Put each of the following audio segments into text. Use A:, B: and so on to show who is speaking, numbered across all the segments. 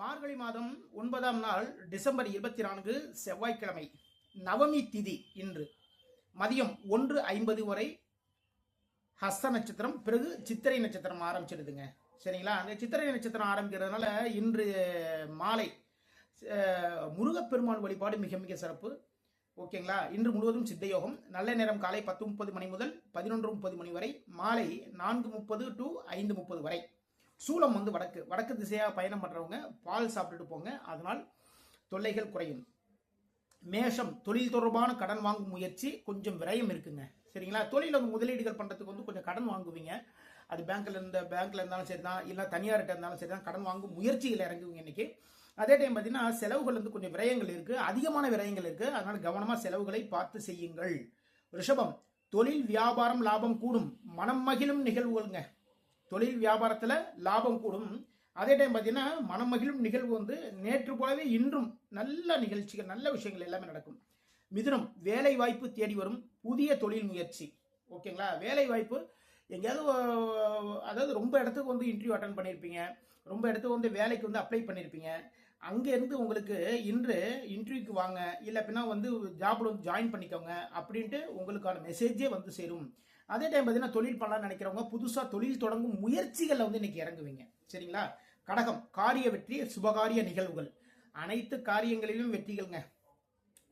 A: மார்கழி மாதம் ஒன்பதாம் நாள் டிசம்பர் இருபத்தி நான்கு செவ்வாய்க்கிழமை நவமி திதி இன்று. மதியம் ஒன்று ஐம்பது வரை ஹஸ்த நட்சத்திரம் பிறகு சித்திரை நட்சத்திரம் ஆரம்பிச்சிடுதுங்க. சரிங்களா? அந்த சித்திரை நட்சத்திரம் ஆரம்பிக்கிறதுனால இன்று மாலை முருகப்பெருமான் வழிபாடு மிக மிக சிறப்பு. ஓகேங்களா? இன்று முழுவதும் சித்தயோகம். நல்ல நேரம் காலை பத்து முப்பது மணி முதல் பதினொன்று முப்பது மணி வரை மாலை நான்கு முப்பது டு ஐந்து முப்பது வரை. சூலம் வந்து வடக்கு வடக்கு திசையாக பயணம் பண்ணுறவங்க பால் சாப்பிட்டுட்டு போங்க. அதனால் தொல்லைகள் குறையும். மேஷம் தொழில் தொடர்பான கடன் வாங்கும் முயற்சி கொஞ்சம் விரயம் இருக்குங்க. சரிங்களா? தொழில் வந்து முதலீடுகள் பண்ணுறதுக்கு வந்து கொஞ்சம் கடன் வாங்குவீங்க. அது பேங்க்கில் இருந்த பேங்க்கில் இருந்தாலும் சரி தான் இல்லை தனியார்கிட்ட இருந்தாலும் சரி தான் கடன் வாங்கும் முயற்சிகள் இறங்குவீங்க இன்னைக்கு. அதே டைம் பார்த்தீங்கன்னா செலவுகள் வந்து கொஞ்சம் விரயங்கள் இருக்குது அதிகமான விரயங்கள் இருக்குது அதனால் கவனமாக செலவுகளை பார்த்து செய்யுங்கள். ரிஷபம் தொழில் வியாபாரம் லாபம் கூடும். மனம் மகிழும் நிகழ்வுகள்ங்க. தொழில் வியாபாரத்தில் லாபம் கூடும். அதே டைம் பார்த்தீங்கன்னா மனம் மகிழும் நிகழ்வு வந்து நேற்று போலவே இன்றும் நல்ல நிகழ்ச்சிகள் நல்ல விஷயங்கள் எல்லாமே நடக்கும். மிதுனம் வேலை வாய்ப்பு தேடி வரும் புதிய தொழில் முயற்சி. ஓகேங்களா வேலை வாய்ப்பு எங்கேயாவது அதாவது ரொம்ப இடத்துக்கு வந்து இன்டர்வியூ அட்டன் பண்ணியிருப்பீங்க ரொம்ப இடத்துக்கு வந்து வேலைக்கு வந்து அப்ளை பண்ணியிருப்பீங்க அங்கேருந்து உங்களுக்கு இன்று இன்டர்வியூக்கு வாங்க. இல்லை பின்னா வந்து ஜாப்ல வந்து ஜாயின் பண்ணிக்கோங்க அப்படின்ட்டு உங்களுக்கான மெசேஜே வந்து சேரும். அதே டைம் பார்த்தீங்கன்னா தொழில் பண்ணலாம்னு நினைக்கிறவங்க புதுசாக தொழில் தொடங்கும் முயற்சிகளில் வந்து இன்னைக்கு இறங்குவீங்க. சரிங்களா? கடகம் காரிய வெற்றி சுபகாரிய நிகழ்வுகள். அனைத்து காரியங்களிலும் வெற்றிகள்ங்க.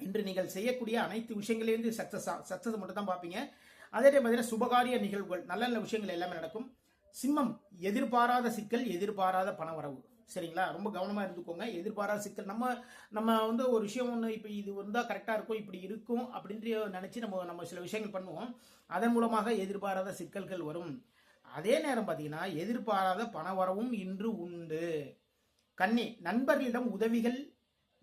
A: இன்று நீங்கள் செய்யக்கூடிய அனைத்து விஷயங்களையும் சக்சஸ் சக்சஸ் மட்டும் தான் பார்ப்பீங்க. அதே டைம் பார்த்தீங்கன்னா சுபகாரிய நிகழ்வுகள் நல்ல நல்ல விஷயங்கள் எல்லாமே நடக்கும். சிம்மம் எதிர்பாராத சிக்கல் எதிர்பாராத பணவரவு. சரிங்களா? ரொம்ப கவனமாக இருந்துக்கோங்க. எதிர்பாராத சிக்கல். நம்ம நம்ம வந்து ஒரு விஷயம் ஒன்று இப்போ இது வந்தால் கரெக்டாக இருக்கும் இப்படி இருக்கும் அப்படின்ற நினச்சி நம்ம நம்ம சில விஷயங்கள் பண்ணுவோம். அதன் மூலமாக எதிர்பாராத சிக்கல்கள் வரும். அதே நேரம் பார்த்தீங்கன்னா எதிர்பாராத பணவரவும் இன்று உண்டு. கண்ணி நண்பர்களிடம் உதவிகள்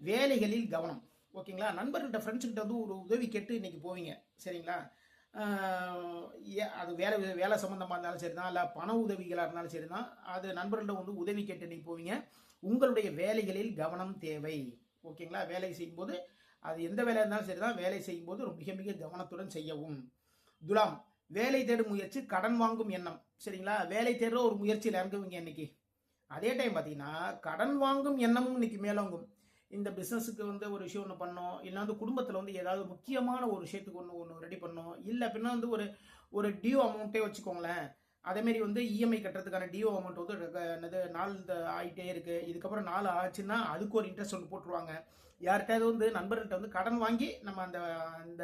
A: வேலைகளில் கவனம். ஓகேங்களா? நண்பர்கிட்ட ஃப்ரெண்ட்ஸ்கிட்ட வந்து ஒரு உதவி கேட்டு இன்னைக்கு போவீங்க. சரிங்களா? அது வேலை வேலை சம்மந்தமாக இருந்தாலும் சரி தான் இல்லை பண உதவிகளாக இருந்தாலும் சரி தான் அது நண்பர்கள்ட்ட வந்து உதவி கேட்டு நீங்கள் போவீங்க. உங்களுடைய வேலைகளில் கவனம் தேவை. ஓகேங்களா? வேலை செய்யும்போது அது எந்த வேலையாக இருந்தாலும் சரி தான் வேலை செய்யும்போது மிக மிக கவனத்துடன் செய்யவும். துலாம் வேலை தேடும் முயற்சி கடன் வாங்கும் எண்ணம். சரிங்களா? வேலை தேடுற ஒரு முயற்சியில் இறங்குவீங்க இன்னைக்கு. அதே டைம் பார்த்தீங்கன்னா கடன் வாங்கும் எண்ணமும் இன்னைக்கு மேலோங்கும். இந்த பிஸ்னஸுக்கு வந்து ஒரு விஷயம் ஒன்று பண்ணோம். இல்லை வந்து குடும்பத்தில் வந்து ஏதாவது முக்கியமான ஒரு விஷயத்துக்கு ஒன்று ஒன்று ரெடி பண்ணோம். இல்லை அப்படின்னா வந்து ஒரு ஒரு டியூ அமௌண்ட்டே வச்சுக்கோங்களேன். அதேமாரி வந்து இஎம்ஐ கட்டுறதுக்கான டியூ அமௌண்ட் வந்து என்னது நாள் இந்த ஆகிட்டே இருக்குது இதுக்கப்புறம் நாள் ஆச்சுன்னா அதுக்கு ஒரு இன்ட்ரெஸ்ட் ஒன்று போட்டுருவாங்க. யார்கிட்டயாவது வந்து நண்பர்கள்ட்ட வந்து கடன் வாங்கி நம்ம அந்த அந்த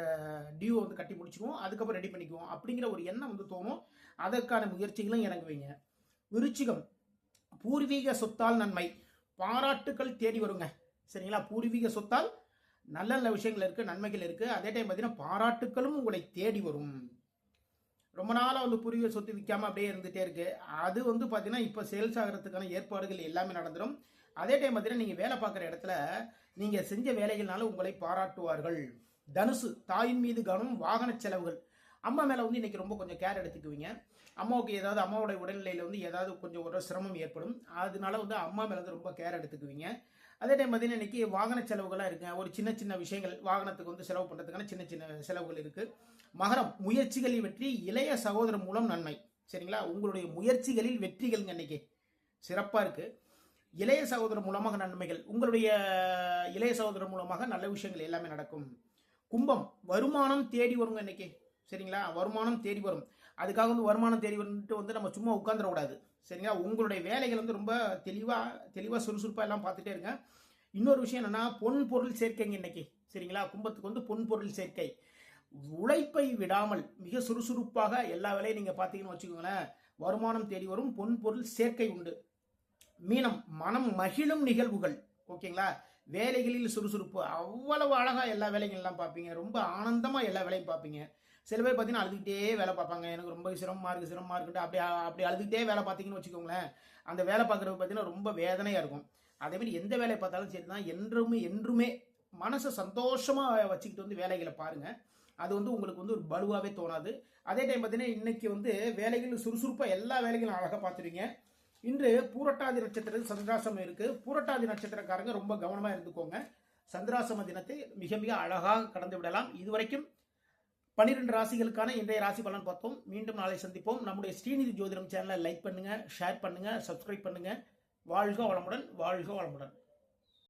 A: டியூ வந்து கட்டி முடிச்சுக்குவோம். அதுக்கப்புறம் ரெடி பண்ணிக்குவோம். அப்படிங்கிற ஒரு எண்ணம் வந்து தோணும். அதற்கான முயற்சிகளும் இறங்குவீங்க. விருச்சிகம் பூர்வீக சொத்தால் நன்மை. பாராட்டுக்கள் தேடி வருங்க. சரிங்களா? பூர்வீக சொத்தால் நல்ல நல்ல விஷயங்கள் இருக்கு நன்மைகள் இருக்கு. அதே டைம் பார்த்தீங்கன்னா பாராட்டுக்களும் உங்களை தேடி வரும். ரொம்ப நாளாக வந்து பூர்வீக சொத்து விற்காம அப்படியே இருந்துட்டே இருக்கு. அது வந்து பார்த்தீங்கன்னா இப்போ சேல்ஸ் ஆகிறதுக்கான ஏற்பாடுகள் எல்லாமே நடந்துடும் அதே டைம் பார்த்தீங்கன்னா நீங்கள் வேலை பார்க்குற இடத்துல நீங்கள் செஞ்ச வேலைகள்னால உங்களை பாராட்டுவார்கள். தனுசு தாயின் மீது கவனம் வாகன செலவுகள். அம்மா மேலே வந்து இன்றைக்கி ரொம்ப கொஞ்சம் கேர் எடுத்துக்குவீங்க. அம்மாவுக்கு ஏதாவது அம்மாவோட உடல்நிலையில் வந்து ஏதாவது கொஞ்சம் ஒரு சிரமம் ஏற்படும். அதனால வந்து அம்மா மேலே வந்து ரொம்ப கேர் எடுத்துக்குவீங்க. அதே டைம் பார்த்தீங்கன்னா இன்னைக்கு வாகன செலவுகளாக இருக்குங்க ஒரு சின்ன சின்ன விஷயங்கள் வாகனத்துக்கு வந்து செலவு பண்ணுறதுக்கான சின்ன சின்ன செலவுகள் இருக்குது மகரம் முயற்சிகளில் வெற்றி இளைய சகோதரர் மூலம் நன்மை. சரிங்களா? உங்களுடைய முயற்சிகளில் வெற்றிகள்ங்க இன்னைக்கு. சிறப்பாக இருக்குது இளைய சகோதரர் மூலமாக நன்மைகள். உங்களுடைய இளைய சகோதரர் மூலமாக நல்ல விஷயங்கள் எல்லாமே நடக்கும். கும்பம் வருமானம் தேடி வருங்க இன்னைக்கு. சரிங்களா? வருமானம் தேடி வரும். அதுக்காக வந்து வருமானம் தேடி வந்துட்டு வந்து நம்ம சும்மா உட்காந்துடக்கூடாது சரிங்களா? உங்களுடைய வேலைகள் வந்து ரொம்ப தெளிவாக தெளிவாக சுறுசுறுப்பாக எல்லாம் பார்த்துட்டே இருங்க. இன்னொரு விஷயம் என்னென்னா பொன் பொருள் சேர்க்கைங்க இன்னைக்கு. சரிங்களா? கும்பத்துக்கு வந்து பொன் பொருள் சேர்க்கை. உழைப்பை விடாமல் மிக சுறுசுறுப்பாக எல்லா வேலையும் நீங்கள் பார்த்தீங்கன்னு வச்சுக்கோங்களேன் வருமானம் தேடி வரும் பொன் பொருள் சேர்க்கை உண்டு. மீனம் மனம் மகிழும் நிகழ்வுகள். ஓகேங்களா? வேலைகளில் சுறுசுறுப்பு. அவ்வளவு அழகாக எல்லா வேலைகள் எல்லாம் பார்ப்பீங்க. ரொம்ப ஆனந்தமாக எல்லா வேலையும் பார்ப்பீங்க. சில பேர் பார்த்தீங்கன்னா அழுதுகிட்டே வேலை பார்ப்பாங்க. எனக்கு ரொம்ப சிரமமாக இருக்குது சிரமமாக இருக்குது அப்படி அப்படி அழுதுகிட்டே வேலை பார்த்தீங்கன்னு வச்சுக்கோங்களேன். அந்த வேலை பார்க்குறது பார்த்தீங்கன்னா ரொம்ப வேதனையாக இருக்கும். அதேமாதிரி எந்த வேலையை பார்த்தாலும் சரி தான் என்றுமே என்றுமே மனசை சந்தோஷமாக வச்சுக்கிட்டு வந்து வேலைகளை பாருங்கள் அது வந்து உங்களுக்கு வந்து ஒரு பலுவாகவே தோணாது. அதே டைம் பார்த்தீங்கன்னா இன்றைக்கி வந்து வேலைகள் சுறுசுறுப்பாக எல்லா வேலைகளும் அழகாக பார்த்துருவீங்க இன்று பூரட்டாதி நட்சத்திரத்தில் சந்திராசம் இருக்குது பூரட்டாதி நட்சத்திரக்காரங்க ரொம்ப கவனமாக இருந்துக்கோங்க. சந்திராசம தினத்தை மிக மிக அழகாக கடந்து விடலாம். இதுவரைக்கும் பன்னிரெண்டு ராசிகளுக்கான இன்றைய ராசி பலன் பார்த்தோம். மீண்டும் நாளை சந்திப்போம். நம்முடைய ஸ்ரீநிதி ஜோதிடம் சேனலை லைக் பண்ணுங்க ஷேர் பண்ணுங்க சப்ஸ்கிரைப் பண்ணுங்க. வாழ்க வளமுடன் வாழ்க வளமுடன்.